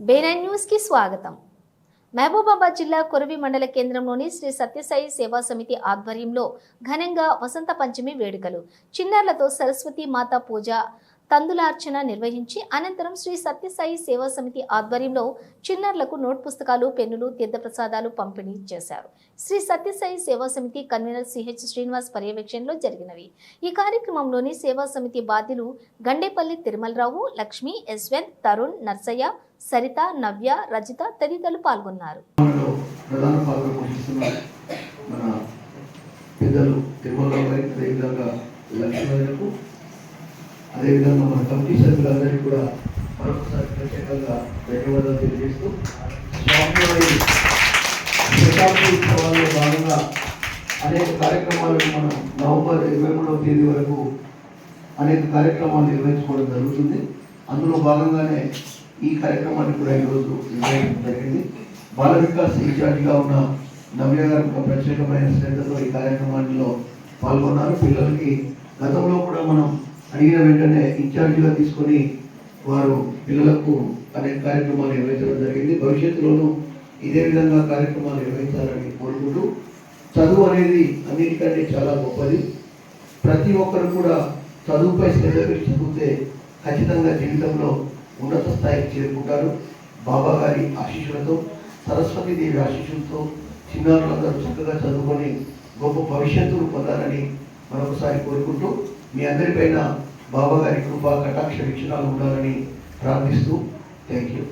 బేనైన్ న్యూస్కి స్వాగతం. మహబూబాబాద్ జిల్లా కొరవి మండల కేంద్రంలోని శ్రీ సత్యసాయి సేవా సమితి ఆధ్వర్యంలో ఘనంగా వసంత పంచమి వేడుకలు. చిన్నారులతో సరస్వతి మాత పూజ తందులార్చన నిర్వహించి అనంతరం శ్రీ సత్యసాయి సేవా సమితి ఆధ్వర్యంలో చిన్నారులకు నోట్ పుస్తకాలు పెన్నులు తీర్థప్రసాదాలు పంపిణీ చేశారు. శ్రీ సత్యసాయి సేవా సమితి కన్వీనర్ సిహెచ్ శ్రీనివాస్ పర్యవేక్షణలో జరిగినవి. ఈ కార్యక్రమంలోని సేవా సమితి బాధ్యులు గండేపల్లి తిరుమలరావు లక్ష్మి యశ్వంత్ తరుణ్ నర్సయ్య సరిత నవ్య రజిత తదితరులు పాల్గొన్నారు. పెద్దలు తిరుమల గారికి అదేవిధంగా లక్ష్మణకు అదేవిధంగా మన కమిటీ సభ్యులందరికీ కూడా మరొకసారి ప్రత్యేకంగా ధన్యవాదాలు తెలియజేస్తూ స్వామివారి శతాబ్ది ఉత్సవాల్లో భాగంగా అనేక కార్యక్రమాలను మనం నవంబర్ ఇరవై మూడవ తేదీ వరకు అనేక కార్యక్రమాలు నిర్వహించుకోవడం జరుగుతుంది. అందులో భాగంగానే ఈ కార్యక్రమాన్ని కూడా ఈరోజు నిర్వహించడం జరిగింది. బాల వికాస్ ఇన్ఛార్జిగా ఉన్న నవ్య గారు ఒక ప్రత్యేకమైన శ్రద్ధతో ఈ కార్యక్రమాల్లో పాల్గొన్నారు. పిల్లలకి గతంలో కూడా మనం అడిగిన వెంటనే ఇన్ఛార్జిగా తీసుకొని వారు పిల్లలకు అనేక కార్యక్రమాలు నిర్వహించడం జరిగింది. భవిష్యత్తులోనూ ఇదే విధంగా కార్యక్రమాలు నిర్వహించాలని కోరుకుంటూ చదువు అనేది అన్నిటికంటే చాలా గొప్పది. ప్రతి ఒక్కరు కూడా చదువుపై శ్రద్ధ పెట్టి చదివితే ఖచ్చితంగా జీవితంలో ఉన్నత స్థాయికి చేరుకుంటారు. బాబా గారి ఆశీస్సులతో సరస్వతి దేవి ఆశీస్సులతో చిన్నారులందరూ చక్కగా చదువుకొని గొప్ప భవిష్యత్తును పొందాలని మరొకసారి కోరుకుంటూ మీ అందరిపైన బాబా గారి కృపా కటాక్ష వీక్షణాలు ఉండాలని ప్రార్థిస్తూ థ్యాంక్ యూ